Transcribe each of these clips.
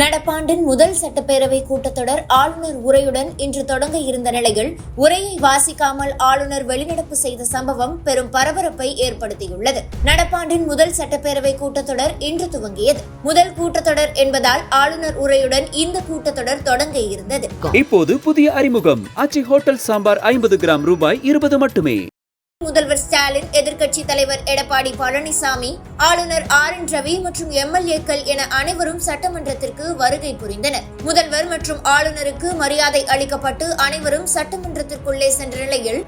நடப்பாண்டின் முதல் சட்டப்பேரவை கூட்டத்தொடர் ஆளுநர் உரையுடன் இன்று தொடங்க இருந்த நிலையில் உரையை வாசிக்காமல் ஆளுநர் வெளிநடப்பு செய்த சம்பவம் பெரும் பரபரப்பை ஏற்படுத்தியுள்ளது. நடப்பாண்டின் முதல் சட்டப்பேரவை கூட்டத்தொடர் இன்று துவங்கியது. முதல் கூட்டத்தொடர் என்பதால் ஆளுநர் உரையுடன் இந்த கூட்டத்தொடர் தொடங்க இருந்தது. இப்போது புதிய அறிமுகம். அச்சி ஹோட்டல் சாம்பார் ஐம்பது கிராம் ரூபாய் இருபது மட்டுமே. முதல்வர் ஸ்டாலின் எதிர்க்கட்சி தலைவர் எடப்பாடி பழனிசாமி ஆளுநர் ஆர் என் ரவி மற்றும் எம்எல்ஏக்கள் என அனைவரும் சட்டமன்றத்திற்கு வருகை புரிந்தனர். முதல்வர் மற்றும் ஆளுநருக்கு மரியாதை அளிக்கப்பட்டு அனைவரும் சட்டமன்றத்திற்குள்ளே சென்ற நிலையில்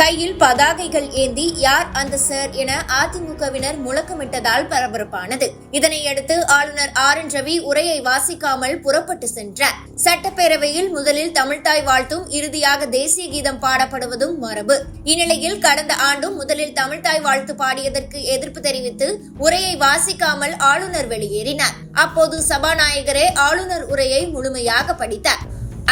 கையில் பதாகைகள் ஏந்தி யார் அந்த சார் என அதிமுகவினர் முழக்கமிட்டதால் பரபரப்பானது. இதனையடுத்து ஆளுநர் ஆர் என் ரவி உரையை வாசிக்காமல் புறப்பட்டு சென்றார். சட்டப்பேரவையில் முதலில் தமிழ்தாய் வாழ்த்தும் இறுதியாக தேசிய கீதம் பாடப்படுவதும் மரபு. இந்நிலையில் கடந்த ஆண்டும் முதலில் தமிழ்தாய் வாழ்த்து பாடியதற்கு எதிர்ப்பு தெரிவித்து உரையை வாசிக்காமல் ஆளுநர் வெளியேறினார். அப்போது சபாநாயகரே ஆளுநர் உரையை முழுமையாக படித்தார்.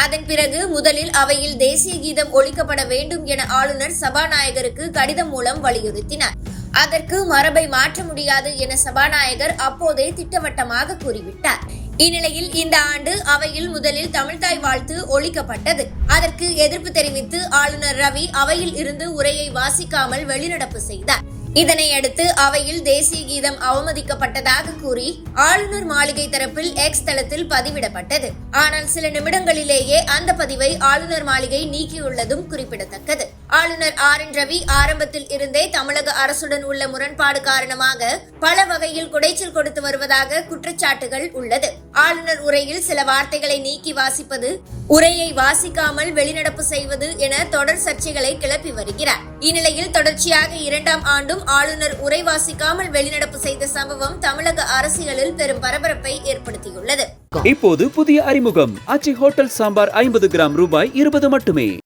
அதன் பிறகு முதலில் அவையில் தேசிய கீதம் ஒழிக்கப்பட வேண்டும் என ஆளுநர் சபாநாயகருக்கு கடிதம் மூலம் வலியுறுத்தினார். அதற்கு மரபை மாற்ற முடியாது என சபாநாயகர் அப்போதே திட்டவட்டமாக கூறிவிட்டார். இந்நிலையில் இந்த ஆண்டு அவையில் முதலில் தமிழ்தாய் வாழ்த்து ஒழிக்கப்பட்டது அதற்கு எதிர்ப்பு தெரிவித்து ஆளுநர் ரவி அவையில் இருந்து உரையை வாசிக்காமல் வெளிநடப்பு செய்தார். இதனையடுத்து அவையில் தேசிய கீதம் அவமதிக்கப்பட்டதாக கூறி ஆளுநர் மாளிகை தரப்பில் எக்ஸ் தளத்தில் பதிவிடப்பட்டது. ஆனால் சில நிமிடங்களிலேயே அந்த பதிவை ஆளுநர் மாளிகை நீக்கியுள்ளதும் குறிப்பிடத்தக்கது. ஆளுநர் ஆர் என் ரவி ஆரம்பத்தில் இருந்தே தமிழக அரசுடன் உள்ள முரண்பாடு காரணமாக பல வகையில் குடைச்சல் கொடுத்து வருவதாக குற்றச்சாட்டுகள் உள்ளது. ஆளுநர் உரையில் சில வார்த்தைகளை நீக்கி வாசிப்பது உரையை வாசிக்காமல் வெளிநடப்பு செய்வது என தொடர் சர்ச்சைகளை கிளப்பி வருகிறார். இந்நிலையில் தொடர்ச்சியாக இரண்டாம் ஆண்டும் ஆளுநர் உரை வாசிக்காமல் வெளிநடப்பு செய்த சம்பவம் தமிழக அரசியலில் பெரும் பரபரப்பை ஏற்படுத்தியுள்ளது. இப்போது புதிய அறிமுகம். அச்சி ஹோட்டல் சாம்பார் ஐம்பது கிராம் ரூபாய் இருபது மட்டுமே.